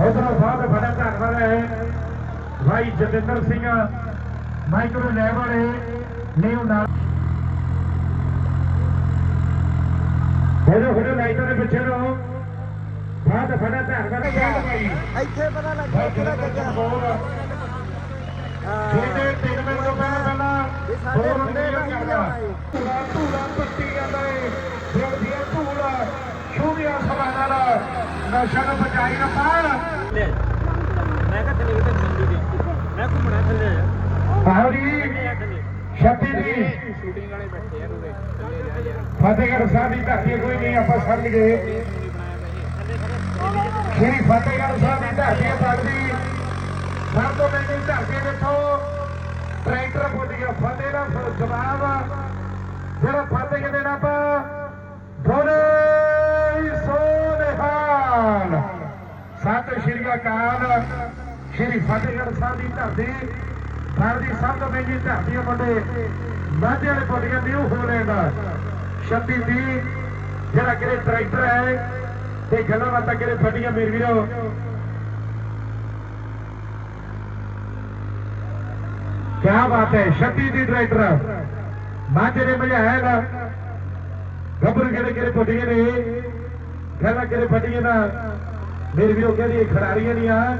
ਉਧਰੋਂ ਸਾਹਿਬ ਬੜਾ ਧੰਨਵਾਦ ਹੈ ਭਾਈ ਜਤਿੰਦਰ ਸਿੰਘ ਮਾਈਕਰੋ ਲੈਬ ਵਾਲੇ ਨਿਊ ਨਾਲ। ਹੋਰੇ ਹੋਰੇ ਲਾਈਟਾਂ ਦੇ ਪਿੱਛੇ ਰਹੋ। ਬਾਅਦ ਬੜਾ ਧੰਨਵਾਦ ਹੈ ਭਾਈ ਇੱਥੇ ਪਤਾ ਲੱਗਿਆ ਕਿਹੜਾ ਜੱਜਾ ਜਿਹਦੇ ਤਿੰਨ ਮਿੰਟ ਤੋਂ ਪਹਿਲਾਂ ਪਹਿਲਾਂ ਦੋ ਬੰਦੇ ਕਰਦਾ ਧੂੜਾ ਧੂੜਾ ਪੱਟੀ ਜਾਂਦਾ ਏ ਜਲਦੀ ਧੂੜਾ ਸ਼ੂਰੀਆ ਸਮਾਨਾ ਦਾ ਨਸ਼ਾ ਨੂੰ ਬਚਾਈ ਨਾ ਪਾਣ ਮੈਂ ਕਿਹਾ ਥੱਲੇ ਕਿਤੇ ਮੰਡੀ ਦੇ ਮੈਂ ਘੁੰਮਣਾ ਥੱਲੇ ਆਹਰੀ ਛੱਤੀ ਦੀ ਸ਼ੂਟਿੰਗ ਵਾਲੇ ਬੈਠੇ ਆ ਉਰੇ ਜਾ ਫਤਿਹਗੜ੍ਹ ਸਾਹਿਬ ਦੀ ਧਰਤੀ ਕੋਈ ਨਹੀਂ ਆਪਾਂ ਸਮਝ ਗਏ। ਸ਼੍ਰੀ ਫਤਿਹਗੜ੍ਹ ਸਾਹਿਬ ਦੀ ਧਰਤੀ ਹੈ ਪਗਦੀ ਸਭ ਤੋਂ ਪਹਿਲੀ ਧਰਤੀ ਦੇਖੋ। ਟਰੈਕਟਰ ਪੁੱਜ ਗਿਆ ਫਤਿਹ ਦਾ ਜਵਾਬ ਜਿਹੜਾ ਫਤਿਹ ਦੇ ਨਾਲ ਆਪਾਂ ਸੋ ਨਿਹਾਲ ਸਤਿ ਸ਼੍ਰੀ ਅਕਾਲ। ਸ਼੍ਰੀ ਫਤਿਹਗੜ੍ਹ ਸਾਹਿਬ ਦੀ ਧਰਤੀ। ਭਾਰਤ ਸਭ ਤੋਂ ਮਹਿੰਗੀ ਧਰਤੀ ਮੁੰਡੇ। ਮਾਝੇ ਵਾਲੇ ਪੁੱਜ ਨਿਊ ਹੋਲੈਂਡ। 36 ਦੀ ਜਿਹੜਾ ਕਿਰੇ ਟਰੈਕਟਰ ਹੈ ਤੇ ਗੱਲਾਂ ਬਾਤਾਂ ਕਿਰੇ ਫੱਟੀਆਂ ਮੇਰੇ ਵੀਰੋ? ਕੀ ਬਾਤ ਹੈ 36 ਦੀ ਟਰੈਕਟਰ। ਮਾਝੇ ਨੇ ਮਝਾਇਆ ਨਾ ਗੱਭਰੂ ਕਿਹੜੇ ਕਿਹੜੇ ਫੱਟੀਆਂ ਨੇ? ਗੱਲਾਂ ਕਿਹੜੇ ਫੱਟੀਆਂ ਨਾ ਮੇਰੇ ਵੀਰੋ ਕਹਿੰਦੀ ਖਿਡਾਰੀਆਂ ਨਹੀਂ ਆ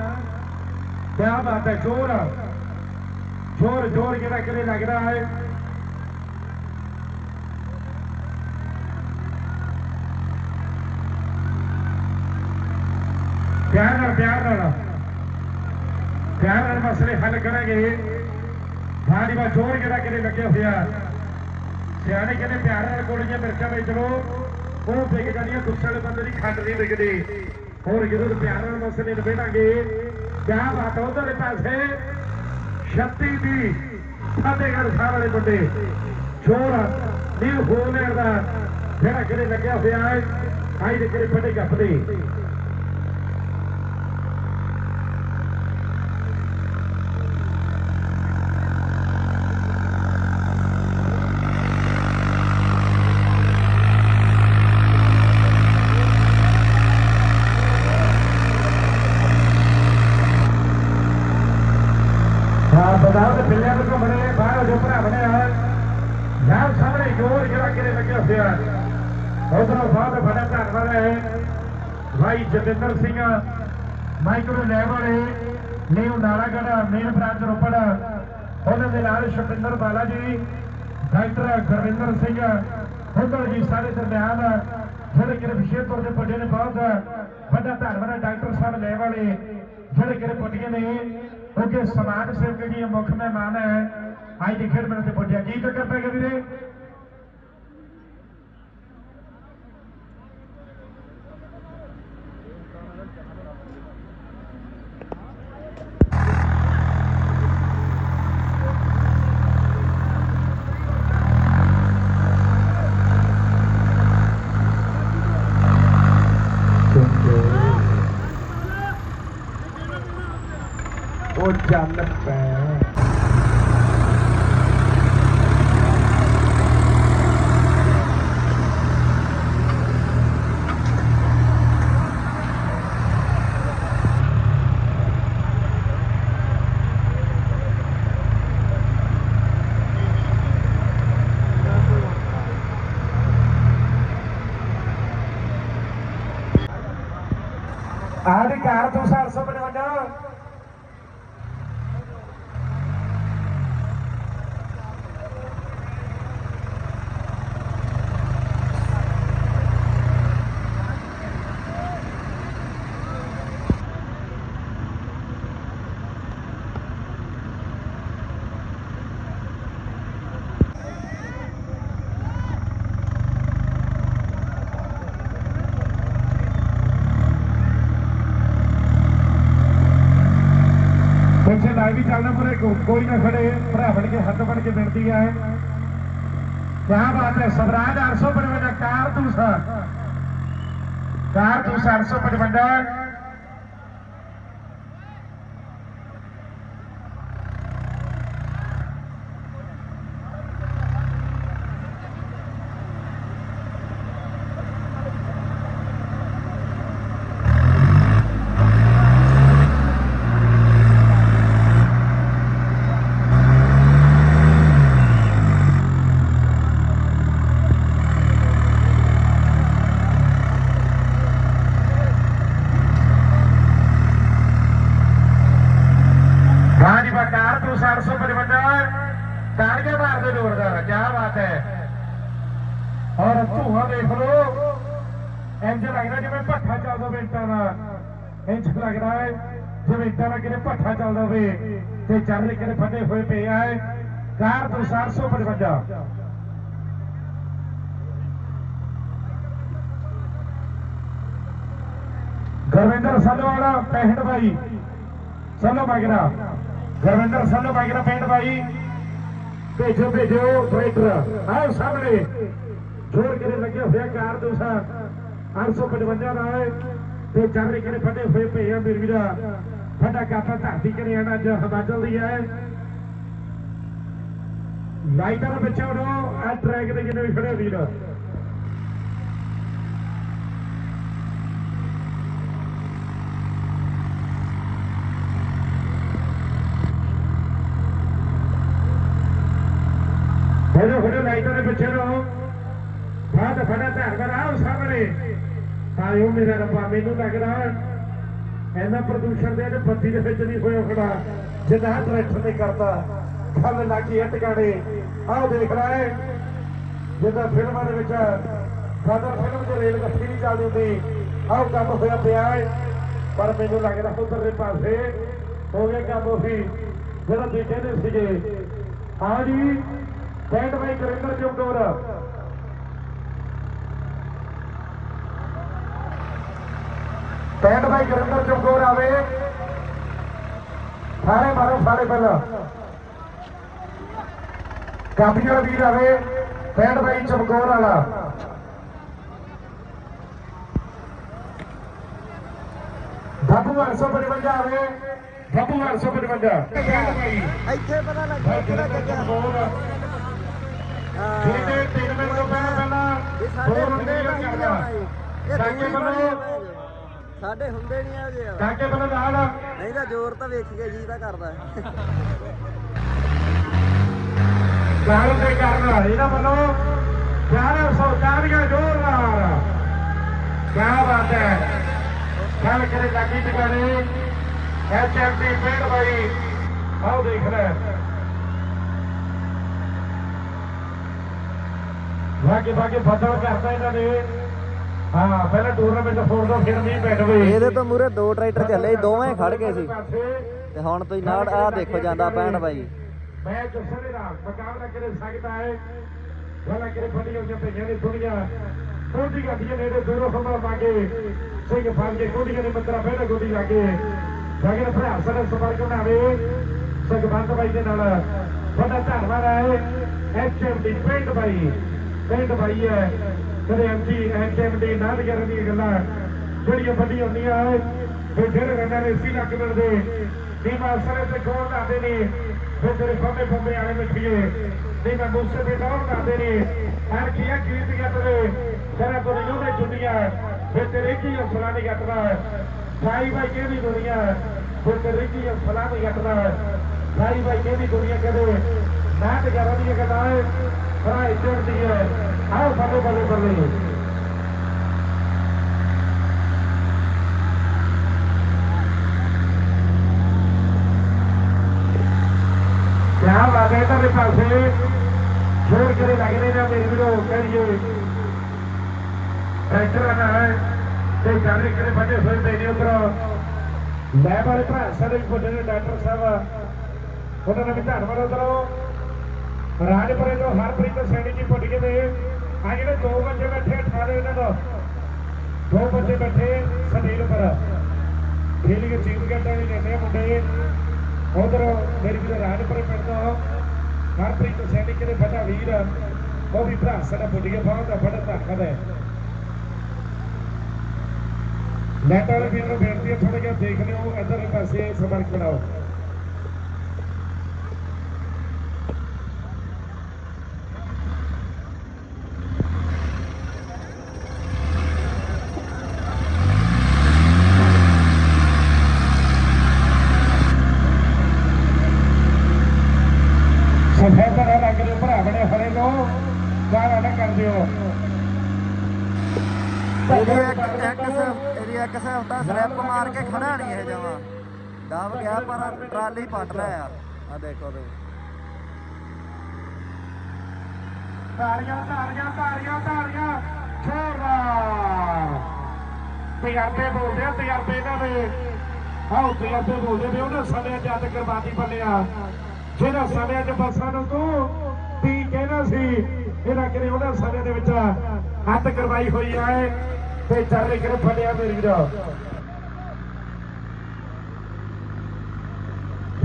ਕੀ ਬਾਤ ਹੈ, ਜ਼ੋਰ। ਜ਼ੋਰ ਜ਼ੋਰ ਜਿਹੜਾ ਕਿਹੜੇ ਲੱਗਦਾ ਹੈ? ਪਿਆਰ ਨਾਲ ਪਿਆਰ ਨਾਲ। ਪਿਆਰ ਨਾਲ ਮਸਲੇ ਹੱਲ ਕਰਾਂਗੇ। ਸਾਡੀ ਬਾ ਜ਼ੋਰ ਜਿਹੜਾ ਕਿਤੇ ਲੱਗਿਆ ਹੋਇਆ? ਸਿਆਣੇ ਕਹਿੰਦੇ ਪਿਆਰ ਨਾਲ ਗੋਲੀਆਂ ਮਿਰਚਾਂ ਵੇਚ ਲੋ ਉਹ ਵਿਕ ਜਾਂਦੀਆਂ ਗੁੱਸੇ ਵਾਲੇ ਬੰਦੇ ਦੀ ਖੰਡ ਨਹੀਂ ਵਿਕਦੀ। ਹੋਰ ਜਦੋਂ ਪਿਆਰ ਨਾਲ ਮਸਲੇ ਨਿਬੇੜਾਂਗੇ, ਕਿਆ ਬਾਤ ਹੈ ਉਧਰਲੇ ਪਾਸੇ? 36 ਦੀ ਫਤਿਹਗੜ੍ਹ ਸਾਹਿਬ ਵਾਲੇ ਮੁੰਡੇ। ਜ਼ੋਰ ਨਿਊ ਹੋਲੈਂਡ ਦਾ ਜਿਹੜਾ ਕਿਤੇ ਲੱਗਿਆ ਹੋਇਆ ਹੈ, ਆਈ ਦੇ ਕਿਤੇ ਫਟੇ ਗੱਪਦੇ ਹਾਂ ਬਦਾਲ ਦੇ ਪਿੱਲਿਆਂ ਦੇ ਘੁੰਮਣੇ ਬਾਹਰ ਹੋ ਜੋ ਭਰਾ ਬਣੇ ਆ ਯਾਰ ਸਾਹਮਣੇ ਜੋਰ ਜਿਹੜਾ ਕਿਰੇ ਲੱਗਿਆ ਹੋਇਆ ਉਧਰੋਂ ਸਾਹਿਬ ਬੜਾ ਧੰਨਵਾਦ ਹੈ ਭਾਈ ਸਿੰਘ ਮਾਈਕਰੋ ਲੈਬ ਵਾਲੇ new Nalagarh main branch Ropar, ਉਹਨਾਂ ਦੇ ਨਾਲ ਸ਼ਪਿੰਦਰ ਬਾਲਾ ਜੀ, ਡਾਕਟਰ ਗੁਰਵਿੰਦਰ ਸਿੰਘ ਹੁੰਦਲ ਜੀ ਸਾਰੇ ਦਰਮਿਆਨ, ਜਿਹੜੇ ਕਿ ਵਿਸ਼ੇਸ਼ ਤੌਰ ਤੇ ਵੱਡੇ ਨੇ, ਬਹੁਤ ਵੱਡਾ ਧੰਨਵਾਦ ਹੈ ਡਾਕਟਰ ਸਾਹਿਬ ਲੈਬ ਵਾਲੇ, ਜਿਹੜੇ ਕਿ ਪੱਟੀਆਂ ਨੇ ਕਿਉਂਕਿ ਸਮਾਜ ਸੇਵਕ ਜੀ ਮੁੱਖ ਮਹਿਮਾਨ ਹੈ। ਅੱਜ ਦੀ ਖੇਡ ਮੇਲੇ ਤੇ ਪਹੁੰਚਿਆ ਕੀ ਚੱਕਰ ਪੈ ਗਿਆ ਵੀਰੇ? ਉਹ ਚੱਲ ਪੈ ਆਹ ਦੀ ਕਾਰ ਤੋਂ 755 ਪਿੱਛੇ ਵੀ ਚੱਲਣਾ ਪਰੇ ਕੋਈ ਨਾ ਖੜੇ। ਭਰਾ ਬਣ ਕੇ, ਹੱਥ ਬਣ ਕੇ ਬੇਨਤੀ ਹੈ ਕਿਆ ਬਾਤ ਹੈ, ਸਵਰਾਜ 855 ਕਾਰਤੂਸ ਕਾਰਤੂਸ 855 ਇੰਜ ਲੱਗਦਾ ਜਿਵੇਂ ਭੱਠਾ ਚੱਲਦਾ ਹੋਵੇ ਇੱਟਾਂ ਦਾ ਇੰਜ ਲੱਗਦਾ ਹੈ, ਜਿਵੇਂ ਇੱਟਾਂ ਦਾ ਕਿਤੇ ਭੱਠਾ ਚੱਲਦਾ ਹੋਵੇ ਤੇ ਚੱਲ ਕਿਤੇ ਫੱਟੇ ਹੋਏ ਪਏ ਆ। ਕਾਰ ਤੋਂ 755 ਗੁਰਵਿੰਦਰ ਸੱਲੋਵਾਲਾ 65 ਬਾਈ। ਸੱਲੋ ਮਾਗਰਾ। ਗੁਰਵਿੰਦਰ ਸੱਲੋ ਮਾਗਰਾ 65 ਬਾਈ। ਭੇਜੋ ਭੇਜੋ, ਟਰੈਕਟਰ। ਆਓ ਸਾਹਮਣੇ। ਜ਼ੋਰ ਕੇ ਲੱਗੇ ਹੋਇਆ ਕਾਰ ਦੂਸਾ 855 ਦਾ ਹੈ ਤੇ ਚੱਲ ਰਹੇ ਕਿਨੇ ਹੋਏ ਪਏ ਆ ਮੇਰੇ ਵੀਰਾ, ਫੱਟਾ ਕਾਪਾ ਧਰਤੀ ਕਰੇ ਆਣਾ ਅੱਜ ਹਿਮਾਚਲ ਦੀ ਹੈ। ਲਾਈਟਾਂ ਦੇ ਵਿੱਚ ਆ ਟਰੈਕ ਤੇ ਜਿੰਨੇ ਵੀ ਖੜੇ ਵੀਰ। ਖੜੇ ਖੜੇ ਲਾਈਟਾਂ ਦੇ ਪਿੱਛੇ ਆਇਓ ਮੇਰਾ ਰੱਬਾ, ਮੈਨੂੰ ਲੱਗਦਾ ਐਨਾ ਪ੍ਰਦੂਸ਼ਣ ਦੇ ਤੇ ਬੱਤੀ ਦੇ ਵਿੱਚ ਨਹੀਂ ਹੋਇਆ ਖੜਾ ਜਿੱਦਾਂ ਟਰੈਕਟਰ ਨੇ ਕਰਤਾ ਗੱਲ ਲੱਗੀ ਟਿਕਾਣੇ ਆਓ ਦੇਖ ਲੈ। ਜਿੱਦਾਂ ਫਿਲਮਾਂ ਦੇ ਵਿੱਚ ਫਾਦਰ ਫਿਲਮ ਦੇ ਰੇਲ ਗੱਡੀ ਨਹੀਂ ਚੱਲਦੀ ਹੁੰਦੀ। ਆਓ ਕੰਮ ਹੋਇਆ ਪਿਆ ਹੈ ਪਰ ਮੈਨੂੰ ਲੱਗਦਾ ਉਧਰਲੇ ਪਾਸੇ ਹੋ ਗਿਆ ਕੰਮ ਉਹੀ। ਜਿਹੜਾ ਬੀਟੇ ਦੇ ਸੀਗੇ। ਹਾਂ ਜੀ, ਬੈਂਡ ਬਾਈ ਕਰਿੰਦਰ ਚੌਕੋਰ ਬੈਂਡ ਬਾਈ ਕਰਿੰਦਰ ਚੌਕੋਰ ਆਵੇ। ਸਾਰੇ ਮਾਰੋ ਸਾਰੇ ਪਹਿਲਾਂ। ਵਾਲਾ ਵੀਰ ਆਵੇ। ਬੈਂਡ ਬਾਈ ਚਮਕੌਰ ਵਾਲਾ। ਬਾਬੂ 855 ਆਵੇ। ਬਾਬੂ 855 ਬੈਂਡ ਬਾਈ ਇੱਥੇ ਪਤਾ ਲੱਗਿਆ ਕਿਹੜਾ ਜੱਗਾ ਜਿਹਦੇ ਤਿੰਨ ਮਿੰਟ ਤੋਂ ਪਹਿਲਾਂ ਪਹਿਲਾਂ ਇਹ ਸਾਡੇ ਦੋ ਹੁੰਦੇ ਰੁਪਏ ਨਹੀਂ ਕਰਦਾ ਇਹ ਵੱਲੋਂ ਆ ਸਾਡੇ ਹੁੰਦੇ ਨਹੀਂ ਆ ਜੇ ਕਾਕੇ ਵੱਲੋਂ ਨਾਲ ਨਹੀਂ ਤਾਂ ਜ਼ੋਰ ਤਾਂ ਵੇਖ ਕੇ ਜੀ ਤਾਂ ਕਰਦਾ। ਕਾਲ ਦੇ ਕਾਰਨ ਇਹਨਾਂ ਵੱਲੋਂ 1140 ਜੋਰਦਾਰ ਕੀ ਬਾਤ ਹੈ। ਗੱਲ ਕਰੇ ਲੱਗੀ ਟਿਕਾਣੇ ਐਚਐਮਡੀ ਪਿੰਡ ਬਾਈ। ਆਓ ਦੇਖ ਲੈ। ਵਾਕੇ ਵਾਕੇ ਬਦਲ ਕਰਦਾ ਇਹਨਾਂ ਨੇ। ਹਾਂ ਪਹਿਲਾਂ ਟੂਰਨਾਮੈਂਟ ਦੋ ਫਿਰ ਇਹਦੇ ਤੋਂ ਮੂਰੇ ਦੋ ਟਰੈਕਟਰ ਚੱਲੇ ਦੋਵੇਂ ਖੜ ਗਏ ਸੀ। ਤੇ ਹੁਣ ਤੁਸੀਂ ਨਾੜ ਆ ਦੇਖੋ ਜਾਂਦਾ ਪੈਣ ਬਾਈ ਮੈਂ ਦਾ ਮੁਕਾਬਲਾ ਕਰ ਸਕਦਾ ਹੈ। ਵਾਲਾ ਕਰੇ ਫੜੀ ਹੋ ਪਈਆਂ ਨੇ ਦੁਨੀਆ ਕੋਡੀ ਗੱਡੀਆਂ ਨੇੜੇ ਦੂਰੋਂ ਹਮਲਾ ਮਾਗੇ ਸਿੰਘ ਫਾਲ ਕੇ ਕੋਡੀਆਂ ਦੇ ਮੰਤਰਾ ਪਹਿਲਾਂ ਗੋਡੀ ਲਾਗੇ ਜਾਗਰ ਭਰਾ ਸਾਡਾ ਸੰਪਰਕ ਬਣਾਵੇ। ਸੁਖਬੰਦ ਬਾਈ ਦੇ ਨਾਲ। ਤੁਹਾਡਾ ਧੰਨਵਾਦ ਹੈ। ਐਚਐਮਡੀ ਪਿੰਡ ਬਾਈ ਪਿੰਡ ਬਾਈ ਹੈ। ਕਦੇ ਐਮਜੀ ਐਚਐਮਡੀ ਨਾਲ ਕਰਨ ਦੀਆਂ ਗੱਲਾਂ ਜਿਹੜੀਆਂ ਵੱਡੀਆਂ ਹੁੰਦੀਆਂ ਹੈ ਫਿਰ ਜਿਹੜੇ ਰੰਨਾਂ ਦੇ 80 ਲੱਖ ਮਿਲਦੇ ਨੀਮਾ ਸਰੇ ਤੇ ਕੋਲ ਲਾਦੇ ਨੇ, ਫਿਰ ਤੇਰੇ ਫੰਮੇ ਫੰਮੇ ਵਾਲੇ ਮਿੱਠੀਏ ਨਹੀਂ ਮੈਂ ਮੂਸੇ ਤੇ ਡਾਉਣ ਲਾਦੇ ਨੇ। ਹਰ ਕੀਆ ਕੀਰਤ ਗੱਤਰੇ ਤੇਰਾ ਤੋਂ ਯੋਦੇ ਚੁੰਡੀਆਂ ਫਿਰ ਤੇਰੇ ਕੀ ਹਸਲਾ ਨਹੀਂ ਗੱਤਦਾ ਸਾਈ ਬਾਈ ਕਿਹਦੀ ਦੁਨੀਆ? ਫਿਰ ਤੇਰੇ ਕੀ ਹਸਲਾ ਨਹੀਂ ਗੱਤਦਾ ਸਾਈ ਬਾਈ ਕਿਹਦੀ ਦੁਨੀਆ ਕਦੇ ਨਾ ਤੇ ਕਰਾਂ ਦੀ ਗੱਲਾਂ ਹੈ ਭਰਾ ਇੱਜ਼ਤ ਦੀ ਹੈ ਆਓ ਬੱਲੇ ਬੱਲੇ ਬੱਲੇ ਕਿਆ ਬਾਤ ਹੈ ਤੁਹਾਡੇ ਪਾਸੇ। ਛੋੜ ਕੇ ਲੱਗਦੇ ਨੇ ਮੇਰੇ ਵੀਰੋ ਕਰੀਏ ਟਰੈਕਟਰ ਨਾ ਹੈ ਤੇ ਜਾਣੇ ਕਿਤੇ ਵੱਡੇ ਹੋਏ ਪਏ ਨੇ ਉਧਰ ਲੈ ਵਾਲੇ ਭਰਾ, ਸਾਡੇ ਵੀ ਵੱਡੇ ਨੇ, ਡਾਕਟਰ ਸਾਹਿਬ। ਉਹਨਾਂ ਨੇ ਵੀ ਧੰਨਵਾਦ ਉਧਰੋਂ ਰਾਜਪੁਰੇ ਤੋਂ ਹਰਪ੍ਰੀਤ ਸੈਣੀ ਜੀ ਪੁੱਟ ਗਏ ਨੇ। ਆ ਜਿਹੜੇ ਦੋ ਬੱਚੇ ਬੈਠੇ ਅਠਾਰੇ ਇਹਨਾਂ ਦਾ। ਦੋ ਬੱਚੇ ਬੈਠੇ ਸਟੇਜ ਉੱਪਰ। ਫੀਲਿੰਗ ਚੀਜ਼ ਗੱਡਾ ਵੀ ਲੈਂਦੇ ਮੁੰਡੇ। ਉਧਰ ਮੇਰੀ ਵੀਰ ਰਾਜਪੁਰੇ ਪਿੰਡ ਤੋਂ ਹਰਪ੍ਰੀਤ ਸੈਣੀ ਦੇ ਵੱਡਾ ਵੀਰ ਉਹ ਵੀ ਭਰਾ ਸਾਡਾ ਪੁੱਟ ਕੇ ਬਹੁਤ ਦਾ ਬੜਾ ਧੰਨਵਾਦ ਹੈ। ਲੈਟ ਵਾਲੇ ਵੀਰ ਨੂੰ ਬੇਨਤੀ ਹੈ ਥੋੜਾ ਜਿਹਾ ਦੇਖ ਲਿਓ, ਇਧਰਲੇ ਪਾਸੇ ਸੰਪਰਕ ਬਣਾਓ ਸਫੈਦਾ ਨਾ ਲੱਗ ਰਿਹਾ ਭਰਾ ਬਣੇ ਹਰੇ ਲੋ ਗਾਣਾ ਨਾ ਕਰ ਦਿਓ ਇਹਦੀ ਇੱਕ ਇੱਕ ਸ- ਇਹਦੀ ਇੱਕ ਸਿਫਤ ਤਾਂ ਸਲਿੱਪ ਮਾਰ ਕੇ ਖੜਾ ਨਹੀਂ ਇਹ ਜਮਾ ਦਬ ਗਿਆ ਪਰ ਟਰਾਲੀ ਪੱਟ ਯਾਰ। ਆ ਦੇਖੋ ਤੁਸੀਂ ਤਾੜੀਆਂ ਤਾੜੀਆਂ ਤਾੜੀਆਂ ਤਾੜੀਆਂ। ਜ਼ੋਰਦਾਰ ਤਜਰਬੇ ਬੋਲਦੇ ਆ, ਤਜਰਬੇ ਇਹਨਾਂ ਦੇ। ਆਓ ਤਜਰਬੇ ਬੋਲਦੇ ਨੇ ਉਹਨਾਂ ਸਮਿਆਂ ਚ ਅੱਜ ਕੁਰਬਾਨੀ ਬੱਲਿਆ ਜਿਹੜਾ ਸਮਿਆਂ ਚ ਬੱਸਾਂ ਨੂੰ ਤੂੰ ਤੀ ਕਹਿੰਦਾ ਸੀ, ਇਹਨਾਂ ਕਰੇ ਉਹਨਾਂ ਸਮਿਆਂ ਦੇ ਵਿੱਚ ਹੱਥ ਕਰਵਾਈ ਹੋਈ ਆ ਤੇ ਚੱਲ ਕਰੇ ਫੜਿਆ ਮੇਰੀ ਵੀਰੋ?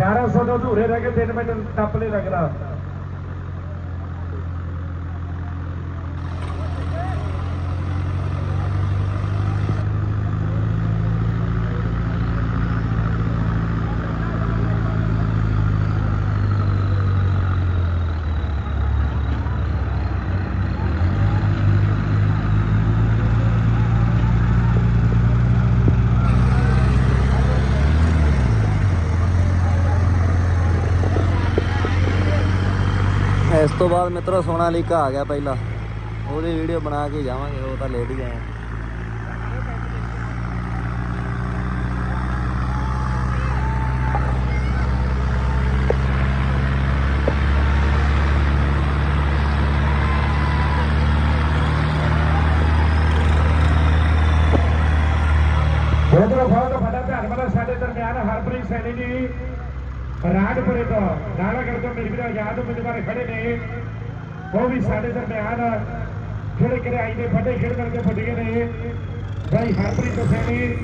1100 ਤੋਂ ਅਧੂਰੇ ਰਹਿ ਗਏ 3 ਮਿੰਟ ਟੱਪ ਲੈ ਲੱਗਦਾ। ਇਸ ਤੋਂ ਬਾਅਦ ਮਿੱਤਰੋ ਸੋਨਾਲੀਕਾ ਆ ਗਿਆ ਪਹਿਲਾਂ। ਉਹਦੀ ਵੀਡੀਓ ਬਣਾ ਕੇ ਜਾਵਾਂਗੇ, ਉਹ ਤਾਂ ਲੇਟ ਹੀ ਆਏ ਉਧਰੋਂ ਬਹੁਤ ਵੱਡਾ ਧੰਨਵਾਦ ਸਾਡੇ ਦਰਮਿਆਨ ਹਰਪ੍ਰੀਤ ਸੈਣੀ ਜੀ ਰਾਜਪੁਰੇ ਤੋਂ ਨਾਲਾਗੜ ਤੋਂ ਮੇਰੇ ਵੀਰ ਆਜ਼ਾਦ ਉਮੀਦਵਾਰ ਖੜੇ ਨੇ, ਉਹ ਵੀ ਸਾਡੇ ਦਰਮਿਆਨ ਜਿਹੜੇ ਕਿਰੇ ਦੇ ਵੱਡੇ ਖੇਡ ਕਰਕੇ ਵੱਡੀਆਂ ਨੇ। ਭਾਈ ਹਰਪ੍ਰੀਤ ਸੈਣੀ,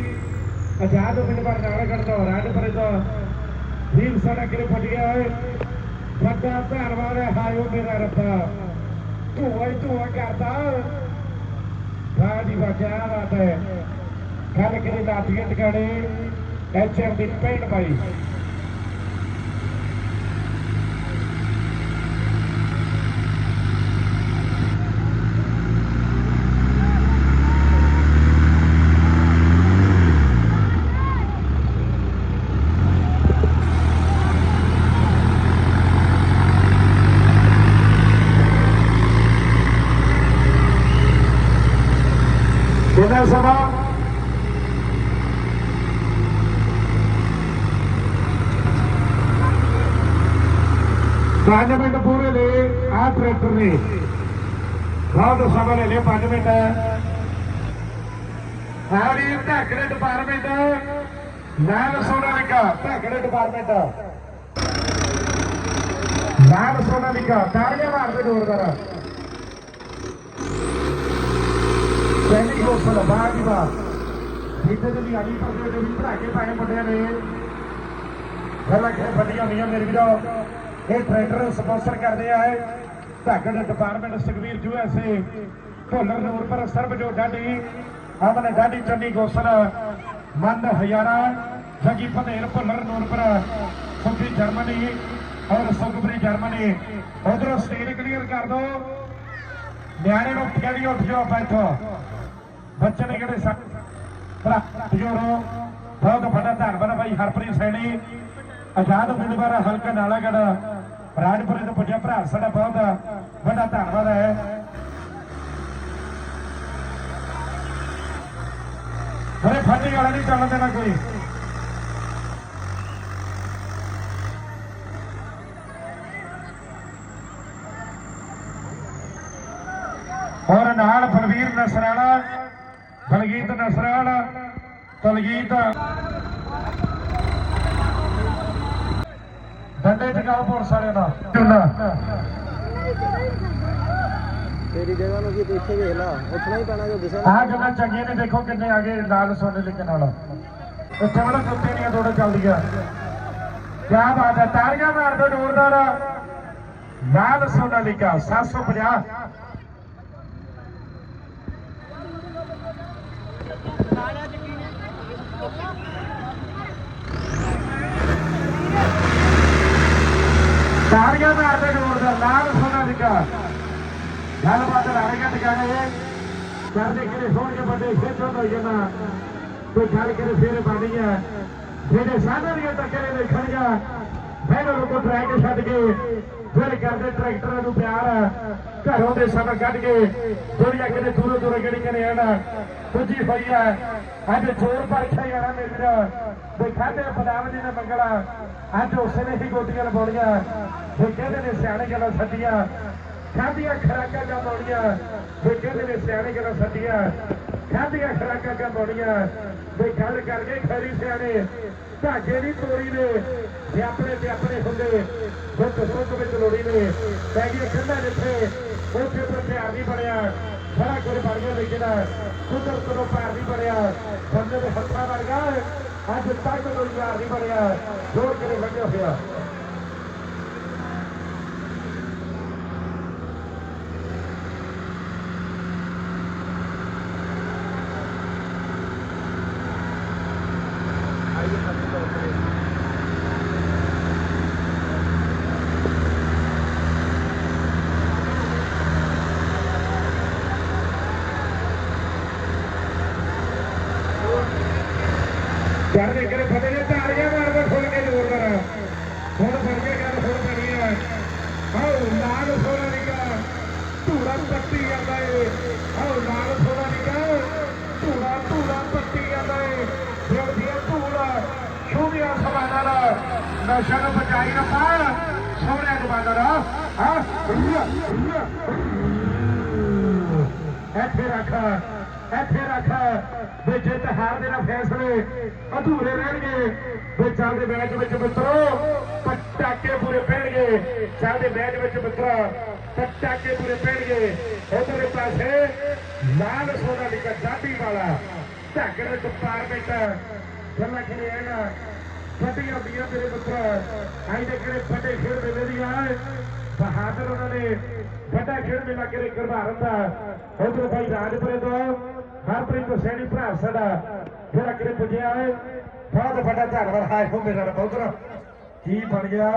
ਆਜ਼ਾਦ ਉਮੀਦਵਾਰ ਨਾਲਾਗੜ ਤੋਂ ਰਾਜਪੁਰੇ ਤੋਂ ਵੀਰ ਸਾਡਾ ਕਿਰੇ ਵੱਡੀਆਂ ਹੋਏ ਵੱਡਾ ਧੰਨਵਾਦ ਹੈ ਹਾਇਓ ਮੇਰਾ ਰੱਬਾ। ਧੂਆ ਹੀ ਧੂਆ ਕਰਦਾ। ਵਾਹ ਜੀ ਬਾਤ ਹੈ। ਗੱਲ ਕਰੇ ਲਾਠੀਆਂ ਟਿਕਾਣੇ ਐਚਐਮ ਦੀ ਪੈਣ ਪਾਈ ਕਿੰਨਾ ਸਮਾਂ ਪੰਜ ਮਿੰਟ ਪੂਰੇ ਲੈ ਆ ਟਰੈਕਟਰ ਨੇ। ਬਹੁਤ ਸਮਾਂ ਲੈ ਲਿਆ 5 ਮਿੰਟ। ਹਾਰੀ ਢਾਕੜੇ ਡਿਪਾਰਟਮੈਂਟ ਨਾਲ ਸੋਨਾ ਲਿਖਾ ਢਾਕੜੇ ਡਿਪਾਰਟਮੈਂਟ ਨਾਲ ਸੋਨਾ ਲਿਖਾ ਤਾੜੀਆਂ ਮਾਰਦੇ ਜ਼ੋਰਦਾਰ ਪਹਿਲੀ ਗੋਸਲ ਬਾਹਰ ਦੀ ਬਾਤ। ਜਿੱਥੇ ਜਿਹੜੀ ਆਲੀ ਪਰਦੇ ਦੇ ਵੀ ਭਰਾ ਕੇ ਪਾਏ ਮੁੰਡਿਆਂ ਨੇ। ਪਹਿਲਾਂ ਕਿ ਵੱਡੀਆਂ ਹੋਈਆਂ ਮੇਰੇ ਵੀਰੋ ਇਹ ਟਰੈਕਟਰ ਸਪਾਂਸਰ ਕਰਦੇ ਆ ਧਾਗੜ ਡਿਪਾਰਟਮੈਂਟ ਸੁਖਵੀਰ ਯੂਐਸਏ ਢੋਲਰ ਨੂਰ ਸਰਬਜੋ ਡਾਡੀ ਅਮਨ ਡਾਡੀ ਚੰਨੀ ਗੋਸਲ। ਮੰਦ ਹਜ਼ਾਰਾ। ਜਗੀ ਫਤੇਰ ਭੁੱਲਰ ਨੂਰ ਪਰ ਸੁਖੀ ਜਰਮਨੀ ਔਰ ਸੁਖਬਰੀ ਜਰਮਨੀ। ਉਧਰੋਂ ਸਟੇਜ ਕਲੀਅਰ ਕਰ ਦੋ। ਨਿਆਣੇ ਨੂੰ ਕਹਿੰਦੀ ਉੱਠ ਜਾਓ ਬੈਠੋ ਬੱਚੇ ਨੇ ਕਿਹੜੇ ਸਾ ਭਰਾ ਜੋਰੋ ਬਹੁਤ ਵੱਡਾ ਧੰਨਵਾਦ ਭਾਈ ਹਰਪ੍ਰੀਤ ਸੈਣੀ। ਆਜ਼ਾਦ ਉਮੀਦਵਾਰ ਹਲਕਾ ਨਾਲਾਗੜ ਰਾਜਪੁਰੇ ਤੋਂ ਪੁੱਜਿਆ ਭਰਾ, ਸਾਡਾ ਬਹੁਤ ਵੱਡਾ ਧੰਨਵਾਦ ਹੈ। ਹਰੇ ਫਾਟੀ ਵਾਲਾ ਨਹੀਂ ਚੱਲਣ ਦੇਣਾ ਕੋਈ। ਔਰ ਨਾਲ ਬਲਵੀਰ ਨਸਰਾਣਾ। ਬਲਗੀਤ ਨਸਰਾਲਾ ਤਲਗੀਤ ਡੰਡੇ ਟਿਕਾਓ ਪੁਲਿਸ ਵਾਲਿਆਂ ਦਾ। ਤੇਰੀ ਜਗ੍ਹਾ ਨੂੰ ਕੀ ਪਿੱਛੇ ਵੇਖ ਲਾ ਉੱਠਣਾ ਹੀ ਪੈਣਾ ਜੋ ਦਿਸਾ ਆਹ ਗੱਲਾਂ ਚੰਗੀਆਂ ਨੇ ਦੇਖੋ ਕਿੰਨੇ ਆ ਗਏ ਲਾਲ ਸੋਨੇ ਲਿਖਣ ਨਾਲ ਇੱਥੇ ਬੜਾ ਕੁੱਤੇ ਦੀਆਂ ਦੌੜਾਂ ਚੱਲਦੀਆਂ। ਕਿਆ ਬਾਤ ਹੈ ਤਾੜੀਆਂ ਮਾਰ ਦਿਓ ਜ਼ੋਰਦਾਰ ਲਾਲ ਸੋਨਾ ਲਿਖਾ 750 ਤਾੜੀਆਂ ਮਾਰ ਦਿਓ ਜ਼ੋਰਦਾਰ ਲਾਲ ਸੋਨਾ ਲਿਖਾ ਗੱਲਬਾਤ ਰਾਣੀਆਂ ਟਿਕਾਣੇ ਕਰਦੇ ਕਿਰੇ ਸੋਹਣ ਕੇ ਵੱਡੇ ਖੇਤੋਂ ਤੋਂ ਕੋਈ ਗੱਲ ਕਰੇ, ਫੇਰ ਬਾਣੀ ਹੈ ਜਿਹੜੇ ਸਾਧਾਂ ਦੀਆਂ ਟੱਕਰੇ ਦੇਖਣ ਖੜੀਆਂ ਪਹਿਲਾਂ ਲੋਕੋ ਟਰੈਕ ਛੱਡ ਕੇ ਫਿਰ ਕਰਦੇ ਟਰੈਕਟਰਾਂ ਨੂੰ ਪਿਆਰ, ਘਰੋਂ ਦੇ ਸਮਾਂ ਕੱਢ ਕੇ, ਦੁਨੀਆ ਕਿਤੇ ਦੂਰੋਂ ਦੂਰੋਂ ਜਿਹੜੀ ਕਰੇ ਆਣਾ ਪੁੱਜੀ ਹੋਈ ਹੈ, ਅੱਜ ਚੋਰ ਪਰਖਿਆ ਜਾਣਾ ਮੇਰੇ ਵੀਰ। ਤੇ ਖਾਦੇ ਜੀ ਨੇ ਮੰਗਲਾ, ਅੱਜ ਉਸੇ ਨੇ ਹੀ ਗੋਟੀਆਂ ਲਵਾਉਣੀਆਂ। ਤੇ ਕਹਿੰਦੇ ਨੇ ਸਿਆਣੇ ਗੱਲਾਂ ਸੱਦੀਆਂ ਖਾਧੀਆਂ ਖਰਾਕਾਂ ਜਾਂ ਮੌੜੀਆਂ ਵੀ ਕਹਿੰਦੇ ਨੇ ਸਿਆਣੇ ਗੱਲਾਂ ਸੱਚੀਆਂ ਖਾਧੀਆਂ ਖਰਾਕਾਂ ਜਾਂ ਮੌੜੀਆਂ ਵੀ ਗੱਲ ਕਰਕੇ ਖਰੀ ਸਿਆਣੇ। ਧਾਗੇ ਦੀ ਤੋਰੀ ਨੇ ਜੇ ਆਪਣੇ ਤੇ ਆਪਣੇ ਹੁੰਦੇ, ਦੁੱਖ ਸੁੱਖ ਵਿੱਚ ਲੋੜੀ ਨੇ, ਪੈ ਗਈ ਖੰਡਾ ਜਿੱਥੇ, ਉੱਥੇ ਪਰ ਪਿਆਰ ਨਹੀਂ ਬਣਿਆ। ਸਾਰਾ ਕੁਝ ਬਣ ਗਿਆ ਲੇਕਿਨ ਕੁਦਰਤ ਨੂੰ ਪਿਆਰ ਨਹੀਂ ਬਣਿਆ। ਬੰਦੇ ਦੇ ਹੱਥਾਂ ਵਰਗਾ, ਅੱਜ ਤੱਕ ਕੋਈ ਪਿਆਰ ਨਹੀਂ ਬਣਿਆ। ਜੋਰ ਕੇ ਵੱਜਿਆ ਹੋਇਆ ਚੜ੍ਹਦੇ ਕਰੇ ਫਤਿਹ ਨੇ ਤਾੜੀਆਂ ਮਾਰਦੇ ਖੁੱਲ ਕੇ ਜ਼ੋਰ ਹੁਣ ਫੜ ਕੇ ਗੱਲ ਹੁਣ ਬਣੀ ਆ ਆਓ, ਲਾਲ ਸੋਨਾ ਨਿਕਾ ਧੂੜਾ ਪੱਟੀ ਜਾਂਦਾ ਏ। ਆਓ, ਲਾਲ ਸੋਨਾ ਨਿਕਾ ਧੂੜਾ ਧੂੜਾ ਪੱਟੀ ਜਾਂਦਾ ਏ। ਦਿਲ ਦੀਆਂ ਧੂੜਾ ਛੋੜਿਆ ਸਮਾਨਾ ਦਾ ਨਸ਼ਾ ਨੂੰ ਬਚਾਈ ਨਾ ਸੋਹਣਿਆ ਜਵਾਨਾਂ ਦਾ ਹਾਂ ਇੱਥੇ ਰੱਖਾ। ਇੱਥੇ ਰੱਖ ਵੀ ਜਿੱਤ ਹਾਰ ਦੇ ਨਾਲ ਫੈਸਲੇ ਅਧੂਰੇ ਰਹਿਣਗੇ, ਵੀ ਚੱਲਦੇ ਮੈਚ ਵਿੱਚ ਮਿੱਤਰੋ, ਪਟਾਕੇ ਪੂਰੇ ਪੈਣਗੇ। ਚੱਲਦੇ ਮੈਚ ਵਿੱਚ ਮਿੱਤਰੋ, ਪਟਾਕੇ ਪੂਰੇ ਪੈਣਗੇ। ਉਧਰੇ ਪਾਸੇ ਲਾਲ ਸੋਨਾ ਲਿਖਾ ਜਾਤੀ ਵਾਲਾ ਢਾਕਰ ਵਿੱਚ ਪਾਰ ਬੈਠਾ ਗੱਲਾਂ ਕਿਨੇ ਆਣਾ ਵੱਡੀਆਂ ਵੀਆਂ ਤੇਰੇ ਮਿੱਤਰ, ਆਈ ਦੇ ਕਿਹੜੇ ਵੱਡੇ ਖੇਡ ਮੇਲੇ ਦੀ ਆ ਬਹਾਦਰ ਉਹਨਾਂ ਨੇ ਵੱਡਾ ਖੇਡ ਮੇਲਾ ਕਿਰੇ ਕਰਵਾਰਨ ਦਾ ਉਧਰ ਭਾਈ ਰਾਜਪੁਰੇ ਤੋਂ ਹਰਪ੍ਰੀਤ ਸੈਣੀ ਭਰਾ ਸਾਡਾ ਜਿਹੜਾ ਕਿਰੇ ਪੁੱਜਿਆ ਹੈ ਬਹੁਤ ਵੱਡਾ ਧੰਨਵਾਦ। ਹਾਏ ਮੇਰਾ ਬਹੁਤ ਕੀ ਬਣ ਗਿਆ